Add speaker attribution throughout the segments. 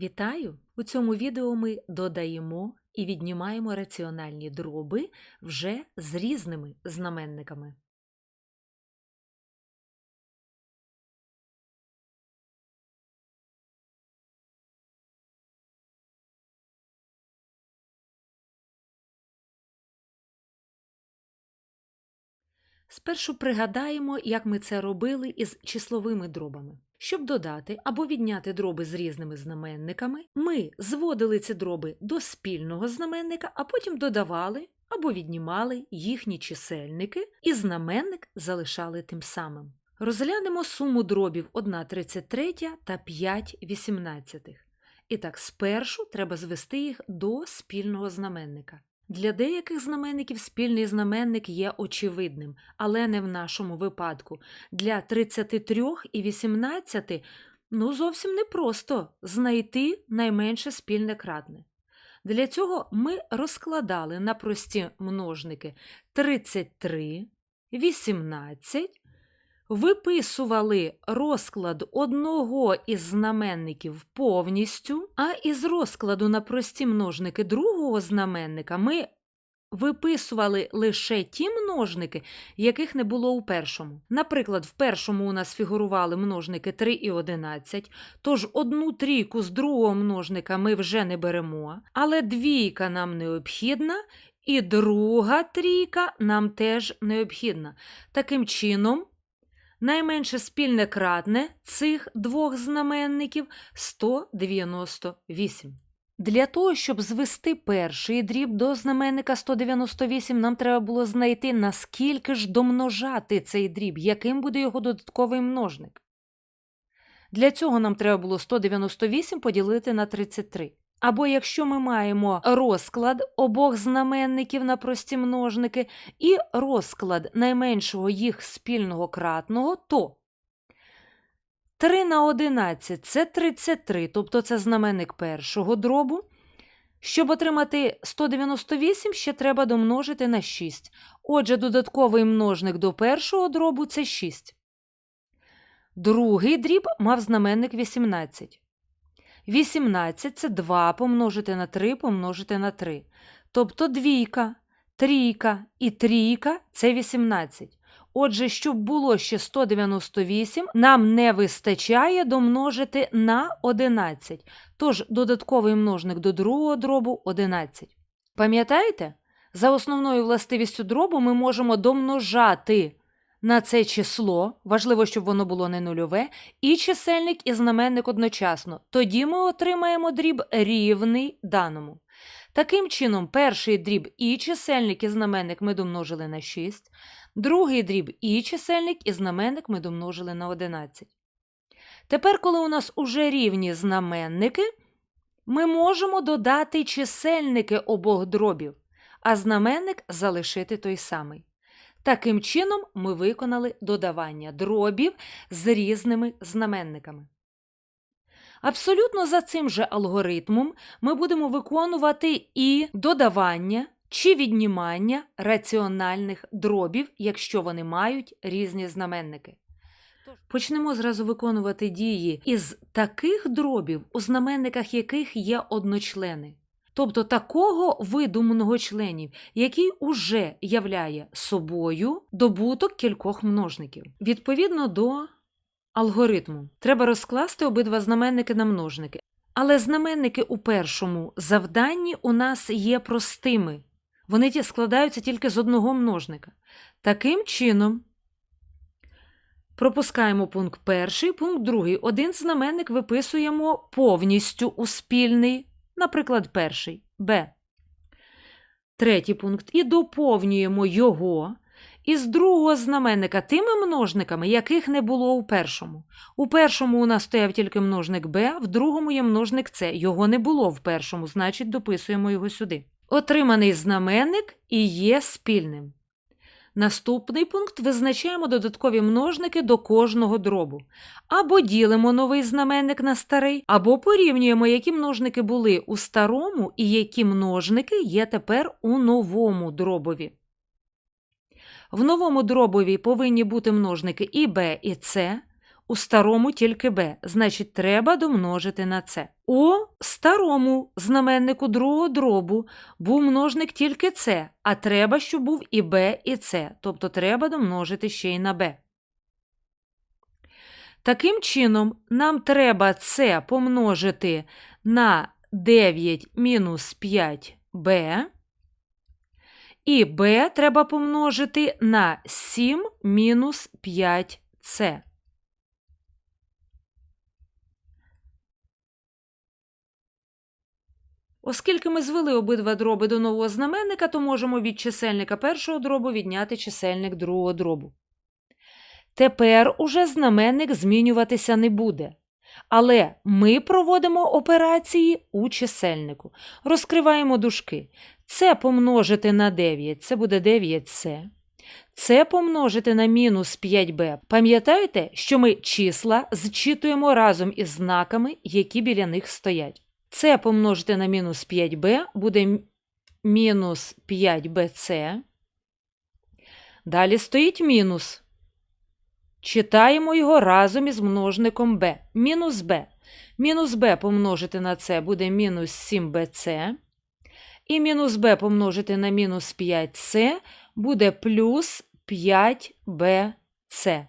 Speaker 1: Вітаю! У цьому відео ми додаємо і віднімаємо раціональні дроби вже з різними знаменниками. Спершу пригадаємо, як ми це робили із числовими дробами. Щоб додати або відняти дроби з різними знаменниками, ми зводили ці дроби до спільного знаменника, а потім додавали або віднімали їхні чисельники, і знаменник залишали тим самим. Розглянемо суму дробів 1,33 та 5,18. І так, спершу треба звести їх до спільного знаменника. Для деяких знаменників спільний знаменник є очевидним, але не в нашому випадку. Для 33 і 18 ну, зовсім непросто знайти найменше спільне кратне. Для цього ми розкладали на прості множники 33, 18, виписували розклад одного із знаменників повністю, а із розкладу на прості множники другого знаменника ми виписували лише ті множники, яких не було у першому. Наприклад, в першому у нас фігурували множники 3 і 11, тож одну трійку з другого множника ми вже не беремо, але двійка нам необхідна. І друга трійка нам теж необхідна. Таким чином, Найменше спільне кратне цих двох знаменників 198. Для того, щоб звести перший дріб до знаменника 198, нам треба було знайти, наскільки ж домножати цей дріб, яким буде його додатковий множник. Для цього нам треба було 198 поділити на 33. Або якщо ми маємо розклад обох знаменників на прості множники і розклад найменшого їх спільного кратного, то 3 на 11 це 33, тобто це знаменник першого дробу. Щоб отримати 198, ще треба домножити на 6. Отже, додатковий множник до першого дробу це 6. Другий дріб мав знаменник 18. 18 це 2 помножити на 3 помножити на 3. Тобто двійка, трійка і трійка це 18. Отже, щоб було ще 198, нам не вистачає домножити на 11. Тож додатковий множник до другого дробу 11. Пам'ятаєте? За основною властивістю дробу ми можемо домножати на це число, важливо, щоб воно було не нульове, і чисельник і знаменник одночасно. Тоді ми отримаємо дріб рівний даному. Таким чином, перший дріб і чисельник і знаменник ми домножили на 6, другий дріб і чисельник і знаменник ми домножили на 11. Тепер, коли у нас уже рівні знаменники, ми можемо додати чисельники обох дробів, а знаменник залишити той самий. Таким чином, ми виконали додавання дробів з різними знаменниками. Абсолютно за цим же алгоритмом ми будемо виконувати і додавання чи віднімання раціональних дробів, якщо вони мають різні знаменники. Почнемо зразу виконувати дії із таких дробів, у знаменниках яких є одночлени тобто такого виду многочленів, який уже являє собою добуток кількох множників. Відповідно до алгоритму, треба розкласти обидва знаменники на множники. Але знаменники у першому завданні у нас є простими. Вони складаються тільки з одного множника. Таким чином, пропускаємо пункт перший, пункт другий. Один знаменник виписуємо повністю у спільний наприклад, перший Б. Третій пункт. І доповнюємо його із другого знаменника тими множниками, яких не було у першому. У першому у нас стояв тільки множник Б, в другому є множник С. Його не було в першому, значить, дописуємо його сюди. Отриманий знаменник і є спільним. Наступний пункт визначаємо додаткові множники до кожного дробу. Або ділимо новий знаменник на старий, або порівнюємо, які множники були у старому і які множники є тепер у новому дробові. В новому дробові повинні бути множники і b, і c. у старому тільки b, значить, треба домножити на це. У старому знаменнику другого дробу був множник тільки c, а треба, щоб був і b, і c, тобто треба домножити ще й на b. Таким чином, нам треба це помножити на 9 мінус 5b, і b треба помножити на 7 мінус 5c. Оскільки ми звели обидва дроби до нового знаменника, то можемо від чисельника першого дробу відняти чисельник другого дробу. Тепер уже знаменник змінюватися не буде. Але ми проводимо операції у чисельнику. Розкриваємо дужки. Це помножити на 9, це буде 9c. Це помножити на мінус 5b. Пам'ятаєте, що ми числа зчитуємо разом із знаками, які біля них стоять. Це помножити на мінус 5b буде мінус 5bc. Далі стоїть мінус. Читаємо його разом із множником b. Мінус b. Мінус b помножити на це буде мінус 7bc. І мінус b помножити на мінус 5c буде плюс 5bc.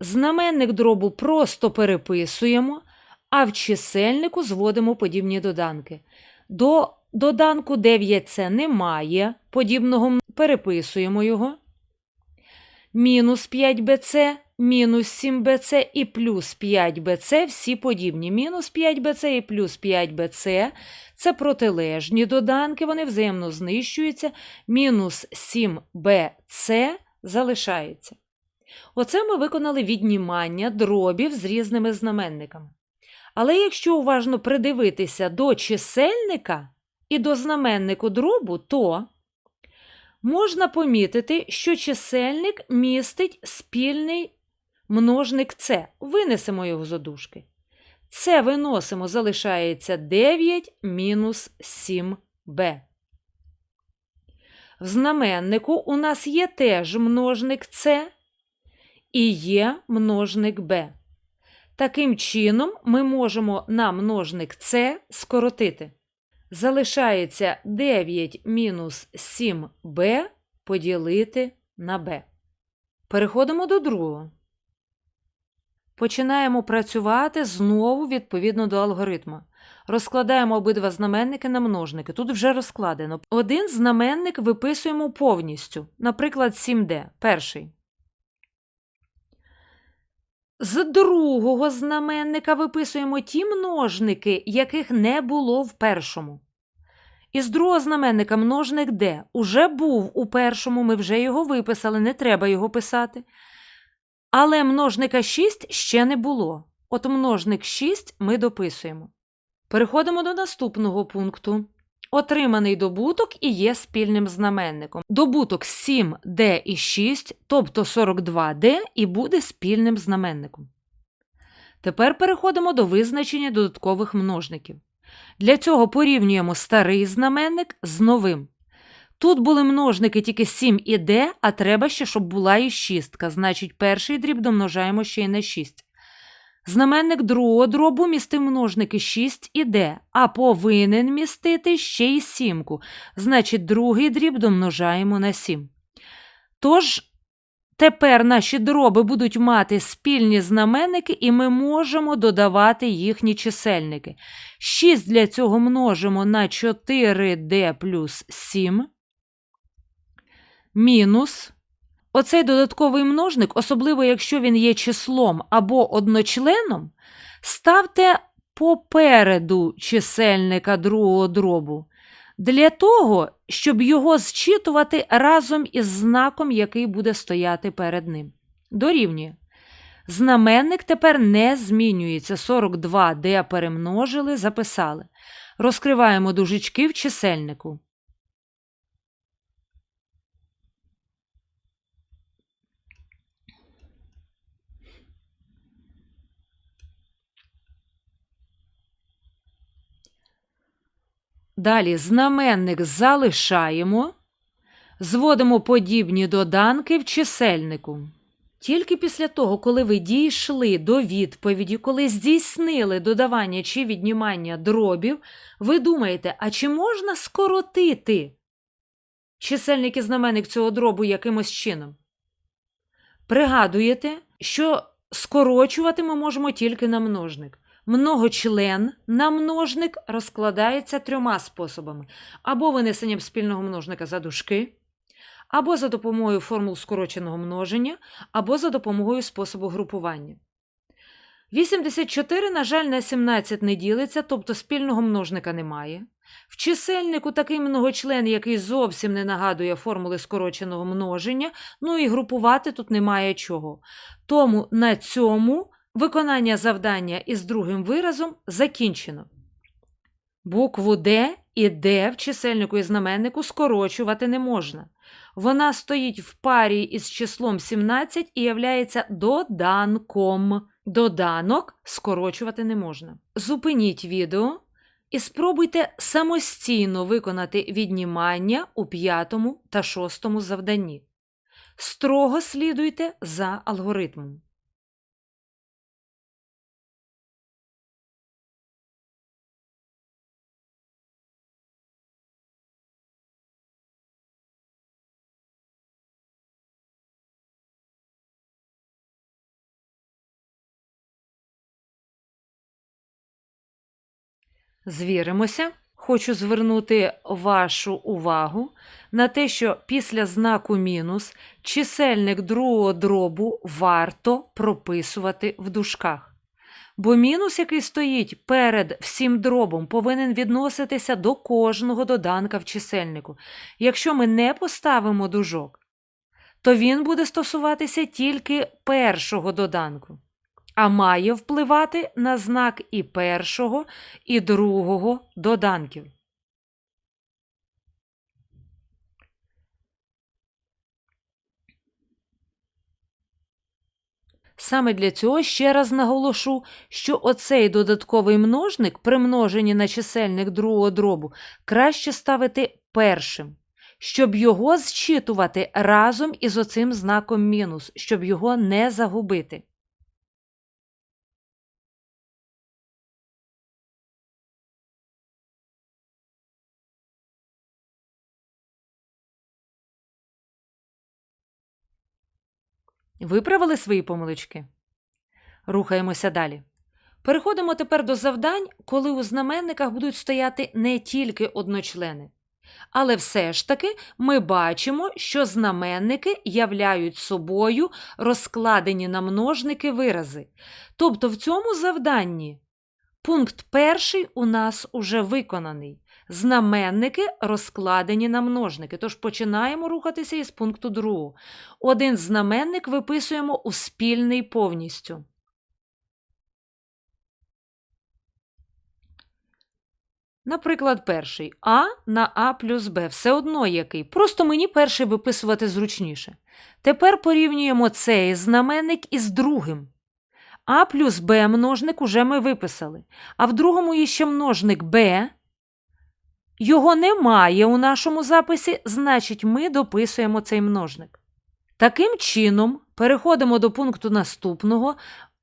Speaker 1: Знаменник дробу просто переписуємо, а в чисельнику зводимо подібні доданки. До доданку 9c немає подібного, переписуємо його. Мінус 5bc, мінус 7bc і плюс 5bc всі подібні. Мінус 5bc і плюс 5bc – це протилежні доданки, вони взаємно знищуються. Мінус 7bc залишається. Оце ми виконали віднімання дробів з різними знаменниками. Але якщо уважно придивитися до чисельника і до знаменнику дробу, то можна помітити, що чисельник містить спільний множник С. Винесемо його з одушки. Це виносимо, залишається 9 мінус 7b. В знаменнику у нас є теж множник С і є множник b. Таким чином, ми можемо на множник С скоротити. Залишається 9 мінус 7b поділити на b. Переходимо до другого. Починаємо працювати знову відповідно до алгоритму. Розкладаємо обидва знаменники на множники. Тут вже розкладено. Один знаменник виписуємо повністю, наприклад, 7d. Перший. З другого знаменника виписуємо ті множники, яких не було в першому. Із другого знаменника множник d уже був у першому, ми вже його виписали, не треба його писати. Але множника 6 ще не було. От множник 6 ми дописуємо. Переходимо до наступного пункту. Отриманий добуток і є спільним знаменником. Добуток 7d і 6, тобто 42d, і буде спільним знаменником. Тепер переходимо до визначення додаткових множників. Для цього порівнюємо старий знаменник з новим. Тут були множники тільки 7 і d, а треба ще, щоб була і шістка, значить перший дріб домножаємо ще й на 6. Знаменник другого дробу містив множники 6 і d, а повинен містити ще й сімку, значить другий дріб домножаємо на 7. Тож тепер наші дроби будуть мати спільні знаменники, і ми можемо додавати їхні чисельники. 6 для цього множимо на 4d плюс 7 мінус. Оцей додатковий множник, особливо якщо він є числом або одночленом, ставте попереду чисельника другого дробу для того, щоб його зчитувати разом із знаком, який буде стояти перед ним. Дорівнює. Знаменник тепер не змінюється. 42d перемножили, записали. Розкриваємо дужечки в чисельнику. Далі знаменник залишаємо, зводимо подібні доданки в чисельнику. Тільки після того, коли ви дійшли до відповіді, коли здійснили додавання чи віднімання дробів, ви думаєте, а чи можна скоротити чисельник і знаменник цього дробу якимось чином? Пригадуєте, що скорочувати ми можемо тільки на множник. Многочлен на множник розкладається трьома способами: або винесенням спільного множника за дужки, або за допомогою формул скороченого множення, або за допомогою способу групування. 84, на жаль, на 17 не ділиться, тобто спільного множника немає. В чисельнику такий многочлен, який зовсім не нагадує формули скороченого множення, ну і групувати тут немає чого. Тому на цьому виконання завдання із другим виразом закінчено. Букву Д і Д в чисельнику і знаменнику скорочувати не можна. Вона стоїть в парі із числом 17 і являється доданком. Доданок скорочувати не можна. Зупиніть відео і спробуйте самостійно виконати віднімання у п'ятому та шостому завданні. Строго слідуйте за алгоритмом. Звіримося. Хочу звернути вашу увагу на те, що після знаку мінус чисельник другого дробу варто прописувати в дужках. Бо мінус, який стоїть перед всім дробом, повинен відноситися до кожного доданка в чисельнику. Якщо ми не поставимо дужок, то він буде стосуватися тільки першого доданку а має впливати на знак і першого, і другого доданків. Саме для цього ще раз наголошу, що оцей додатковий множник при множенні на чисельник другого дробу краще ставити першим, щоб його зчитувати разом із оцим знаком мінус, щоб його не загубити. Виправили свої помилочки? Рухаємося далі. Переходимо тепер до завдань, коли у знаменниках будуть стояти не тільки одночлени. Але все ж таки ми бачимо, що знаменники являють собою розкладені на множники вирази. Тобто в цьому завданні пункт перший у нас уже виконаний. Знаменники розкладені на множники. Тож починаємо рухатися із пункту другого. Один знаменник виписуємо у спільний повністю. Наприклад, перший А на А плюс Б. Все одно який. Просто мені перший виписувати зручніше. Тепер порівнюємо цей знаменник із другим. А плюс Б множник уже ми виписали. А в другому є ще множник Б. Його немає у нашому записі, значить, ми дописуємо цей множник. Таким чином, переходимо до пункту наступного.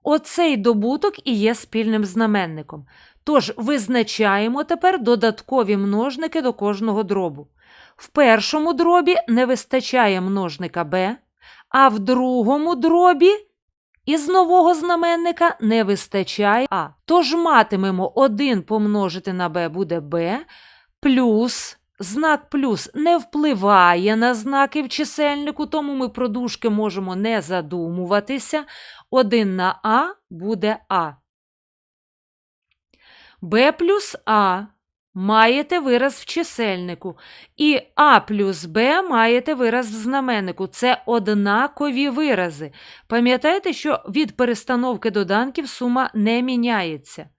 Speaker 1: Оцей добуток і є спільним знаменником. Тож визначаємо тепер додаткові множники до кожного дробу. В першому дробі не вистачає множника b, а в другому дробі із нового знаменника не вистачає А. Тож матимемо 1 помножити на b буде b, плюс знак плюс не впливає на знаки в чисельнику, тому ми про дужки можемо не задумуватися. 1 на А буде А. Б плюс А маєте вираз в чисельнику. І А плюс Б маєте вираз в знаменнику. Це однакові вирази. Пам'ятайте, що від перестановки доданків сума не міняється.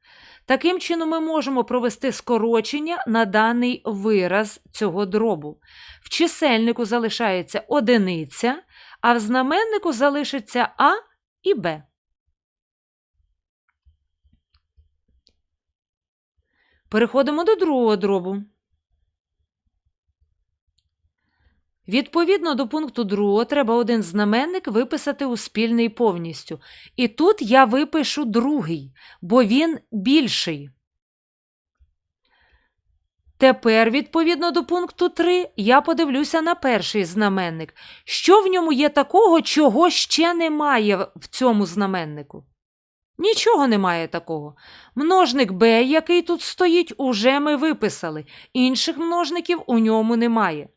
Speaker 1: Таким чином, ми можемо провести скорочення на даний вираз цього дробу. В чисельнику залишається одиниця, а в знаменнику залишиться А і Б. Переходимо до другого дробу. Відповідно до пункту 2 треба один знаменник виписати у спільний повністю. І тут я випишу другий, бо він більший. Тепер, відповідно до пункту 3, я подивлюся на перший знаменник. Що в ньому є такого, чого ще немає в цьому знаменнику? Нічого немає такого. Множник b, який тут стоїть, уже ми виписали. Інших множників у ньому немає.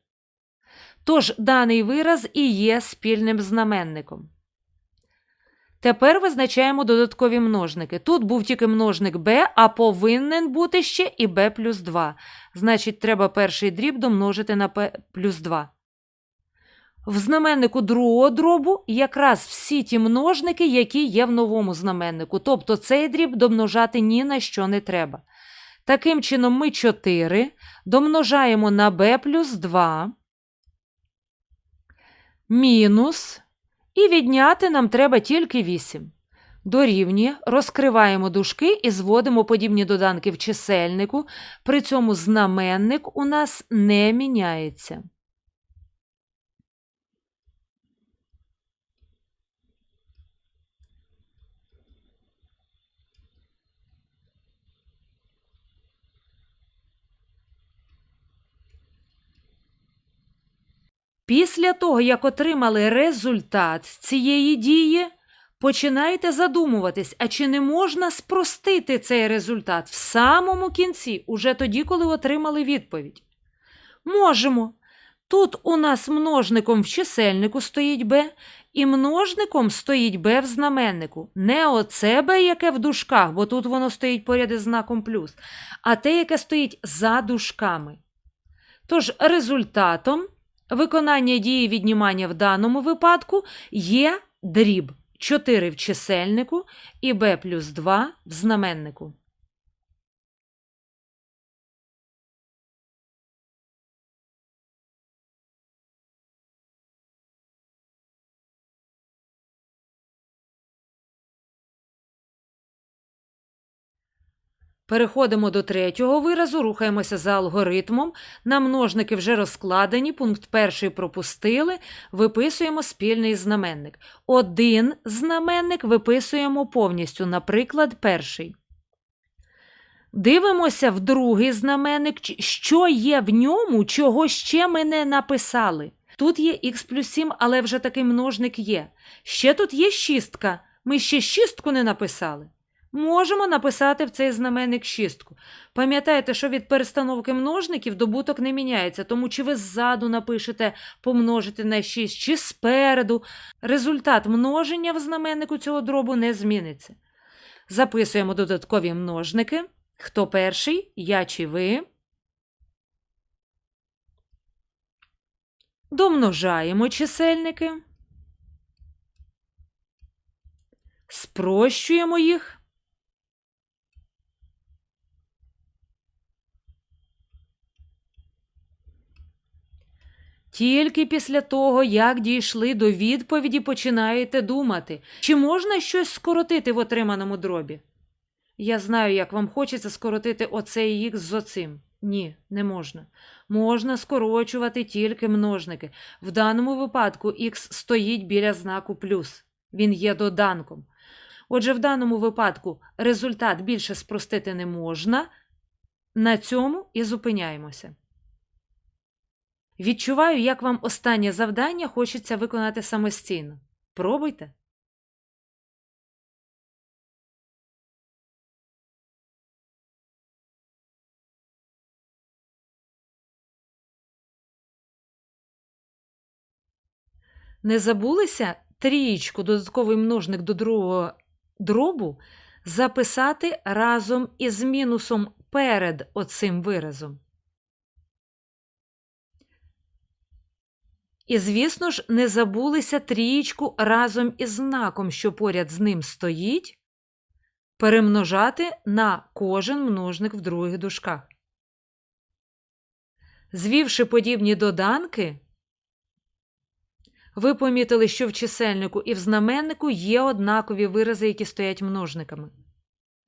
Speaker 1: Тож даний вираз і є спільним знаменником. Тепер визначаємо додаткові множники. Тут був тільки множник b, а повинен бути ще і b плюс 2. Значить, треба перший дріб домножити на p плюс 2. В знаменнику другого дробу якраз всі ті множники, які є в новому знаменнику. Тобто цей дріб домножати ні на що не треба. Таким чином, ми 4 домножаємо на b плюс 2 мінус, і відняти нам треба тільки 8. Дорівнює, розкриваємо дужки і зводимо подібні доданки в чисельнику, при цьому знаменник у нас не міняється. Після того, як отримали результат цієї дії, починаєте задумуватись, а чи не можна спростити цей результат в самому кінці, уже тоді, коли отримали відповідь? Можемо. Тут у нас множником в чисельнику стоїть b, і множником стоїть b в знаменнику. Не оце b, яке в дужках, бо тут воно стоїть поряд із знаком плюс, а те, яке стоїть за дужками. Тож результатом виконання дії віднімання в даному випадку є дріб 4 в чисельнику і b плюс 2 в знаменнику. Переходимо до третього виразу, рухаємося за алгоритмом. На множники вже розкладені, пункт перший пропустили, виписуємо спільний знаменник. Один знаменник виписуємо повністю, наприклад, перший. Дивимося в другий знаменник, що є в ньому, чого ще ми не написали. Тут є х плюс 7, але вже такий множник є. Ще тут є шістка. Ми ще шістку не написали. Можемо написати в цей знаменник шістку. Пам'ятаєте, що від перестановки множників добуток не міняється, тому чи ви ззаду напишете помножити на 6, чи спереду. Результат множення в знаменнику цього дробу не зміниться. Записуємо додаткові множники. Хто перший? Я чи ви. Домножаємо чисельники. Спрощуємо їх. Тільки після того, як дійшли до відповіді, починаєте думати, чи можна щось скоротити в отриманому дробі. Я знаю, як вам хочеться скоротити оцей х з оцим. Ні, не можна. Можна скорочувати тільки множники. В даному випадку х стоїть біля знаку плюс. Він є доданком. Отже, в даному випадку результат більше спростити не можна. На цьому і зупиняємося. Відчуваю, як вам останнє завдання хочеться виконати самостійно. Пробуйте. Не забулися трієчку додатковий множник до другого дробу записати разом із мінусом перед оцим виразом. І, звісно ж, не забулися трієчку разом із знаком, що поряд з ним стоїть, перемножати на кожен множник в других дужках. Звівши подібні доданки, ви помітили, що в чисельнику і в знаменнику є однакові вирази, які стоять множниками.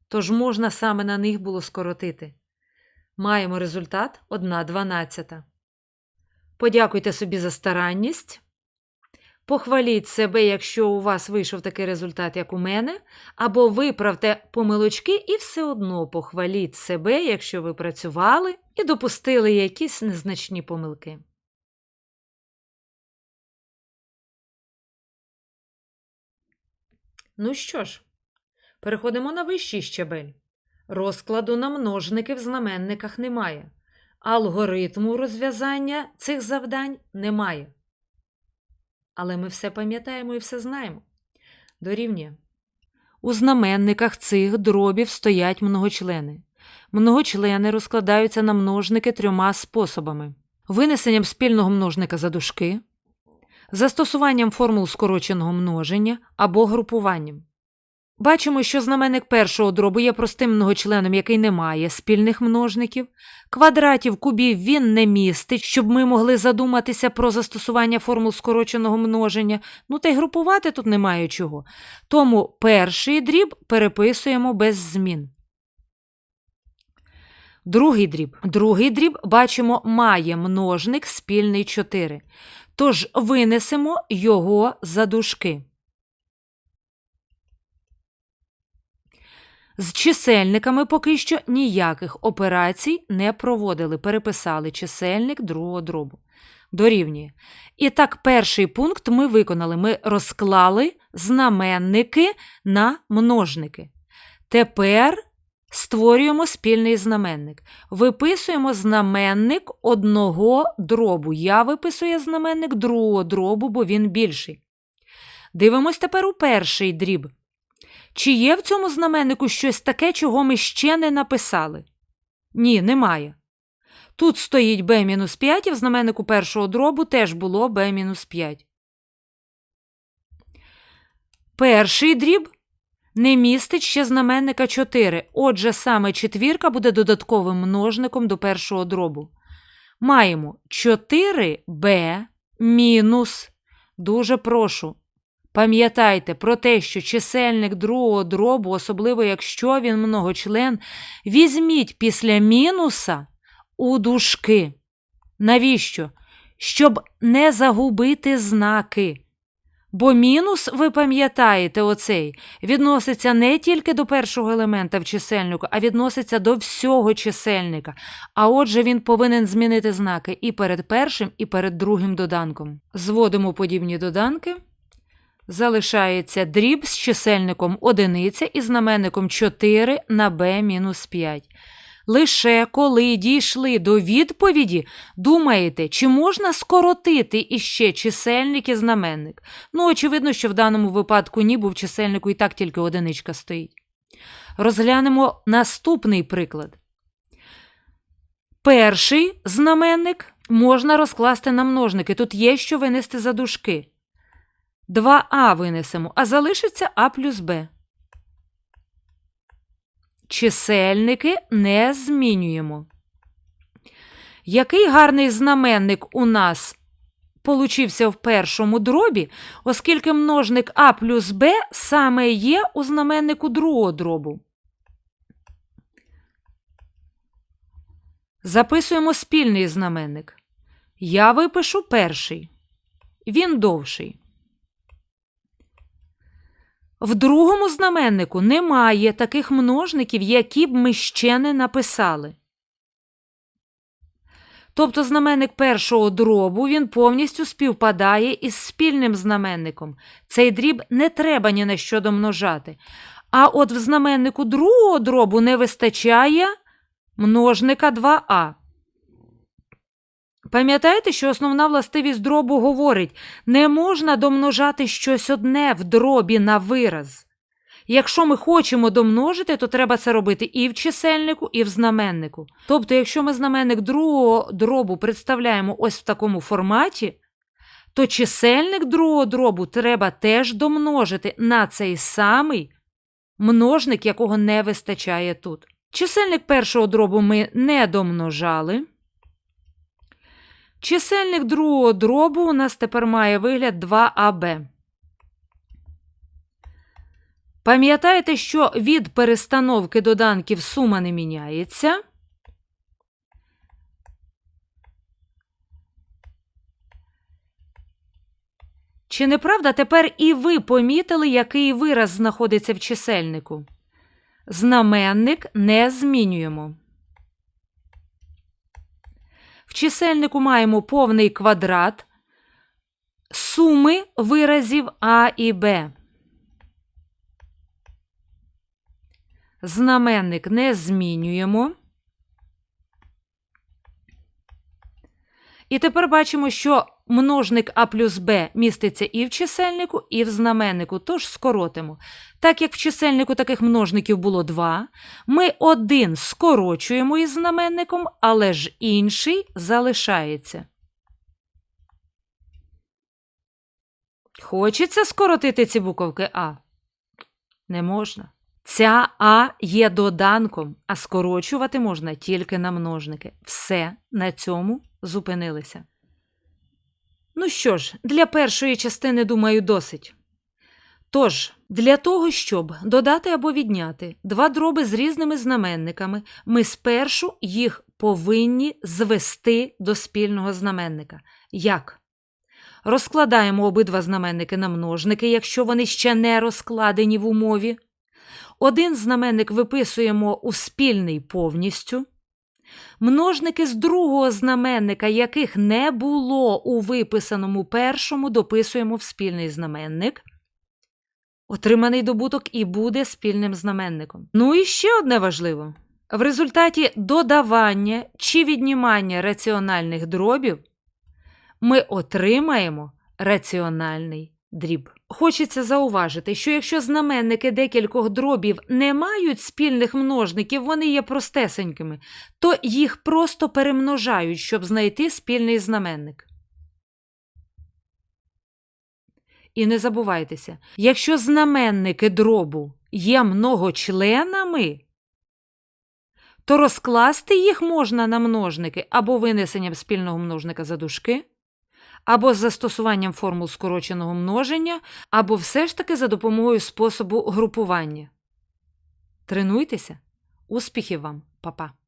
Speaker 1: Тож можна саме на них було скоротити. Маємо результат 1 дванадцята. Подякуйте собі за старанність. Похваліть себе, якщо у вас вийшов такий результат, як у мене, або виправте помилочки і все одно похваліть себе, якщо ви працювали і допустили якісь незначні помилки. Ну що ж, переходимо на вищий щабель. Розкладу на множники в знаменниках немає. Алгоритму розв'язання цих завдань немає. Але ми все пам'ятаємо і все знаємо. Дорівнює. У знаменниках цих дробів стоять многочлени. Многочлени розкладаються на множники трьома способами: винесенням спільного множника за дужки, застосуванням формул скороченого множення або групуванням. Бачимо, що знаменник першого дробу є простим многочленом, який не має спільних множників. Квадратів кубів він не містить, щоб ми могли задуматися про застосування формул скороченого множення. Ну та й групувати тут немає чого. Тому перший дріб переписуємо без змін. Другий дріб. Другий дріб, бачимо, має множник спільний 4. Тож винесемо його за дужки. З чисельниками поки що ніяких операцій не проводили, переписали чисельник другого дробу. Дорівнює. І так, перший пункт ми виконали. Ми розклали знаменники на множники. Тепер створюємо спільний знаменник. Виписуємо знаменник одного дробу. Я виписую знаменник другого дробу, бо він більший. Дивимось тепер у перший дріб. Чи є в цьому знаменнику щось таке, чого ми ще не написали? Ні, немає. Тут стоїть b-5, і в знаменнику першого дробу теж було b-5. Перший дріб не містить ще знаменника 4. Отже, саме четвірка буде додатковим множником до першого дробу. Маємо 4b мінус. Дуже прошу. Пам'ятайте про те, що чисельник другого дробу, особливо якщо він многочлен, візьміть після мінуса у дужки. Навіщо? Щоб не загубити знаки. Бо мінус, ви пам'ятаєте, оцей, відноситься не тільки до першого елемента в чисельнику, а відноситься до всього чисельника. А отже, він повинен змінити знаки і перед першим, і перед другим доданком. Зводимо подібні доданки. Залишається дріб з чисельником одиниця і знаменником 4 на b-5. Лише коли дійшли до відповіді, думаєте, чи можна скоротити іще чисельник і знаменник? Ну, очевидно, що в даному випадку ні, бо в чисельнику і так тільки одиничка стоїть. Розглянемо наступний приклад. Перший знаменник можна розкласти на множники. Тут є що винести за дужки. 2а винесемо, а залишиться а плюс б. Чисельники не змінюємо. Який гарний знаменник у нас получився в першому дробі, оскільки множник а плюс б саме є у знаменнику другого дробу. Записуємо спільний знаменник. Я випишу перший. Він довший. В другому знаменнику немає таких множників, які б ми ще не написали. Тобто знаменник першого дробу він повністю співпадає із спільним знаменником. Цей дріб не треба ні на що домножати. А от в знаменнику другого дробу не вистачає множника 2а. Пам'ятаєте, що основна властивість дробу говорить, не можна домножати щось одне в дробі на вираз. Якщо ми хочемо домножити, то треба це робити і в чисельнику, і в знаменнику. Тобто, якщо ми знаменник другого дробу представляємо ось в такому форматі, то чисельник другого дробу треба теж домножити на цей самий множник, якого не вистачає тут. Чисельник першого дробу ми не домножали. Чисельник другого дробу у нас тепер має вигляд 2АБ. Пам'ятаєте, що від перестановки доданків сума не міняється. Чи не правда тепер і ви помітили, який вираз знаходиться в чисельнику? Знаменник не змінюємо. В чисельнику маємо повний квадрат суми виразів А і Б. Знаменник не змінюємо. І тепер бачимо, що множник А плюс Б міститься і в чисельнику, і в знаменнику, тож скоротимо. Так як в чисельнику таких множників було два, ми один скорочуємо із знаменником, але ж інший залишається. Хочеться скоротити ці буковки А? Не можна. Ця А є доданком, а скорочувати можна тільки на множники. Все на цьому зупинилися. Ну що ж, для першої частини, думаю, досить. Тож, для того, щоб додати або відняти два дроби з різними знаменниками, ми спершу їх повинні звести до спільного знаменника. Як? Розкладаємо обидва знаменники на множники, якщо вони ще не розкладені в умові. Один знаменник виписуємо у спільний повністю. Множники з другого знаменника, яких не було у виписаному першому, дописуємо в спільний знаменник. Отриманий добуток і буде спільним знаменником. Ну і ще одне важливо: в результаті додавання чи віднімання раціональних дробів ми отримаємо раціональний дріб. Хочеться зауважити, що якщо знаменники декількох дробів не мають спільних множників, вони є простесенькими, то їх просто перемножають, щоб знайти спільний знаменник. І не забувайтеся, якщо знаменники дробу є многочленами, то розкласти їх можна на множники або винесенням спільного множника за дужки, або з застосуванням формул скороченого множення, або все ж таки за допомогою способу групування. Тренуйтеся! Успіхів вам, Па-па!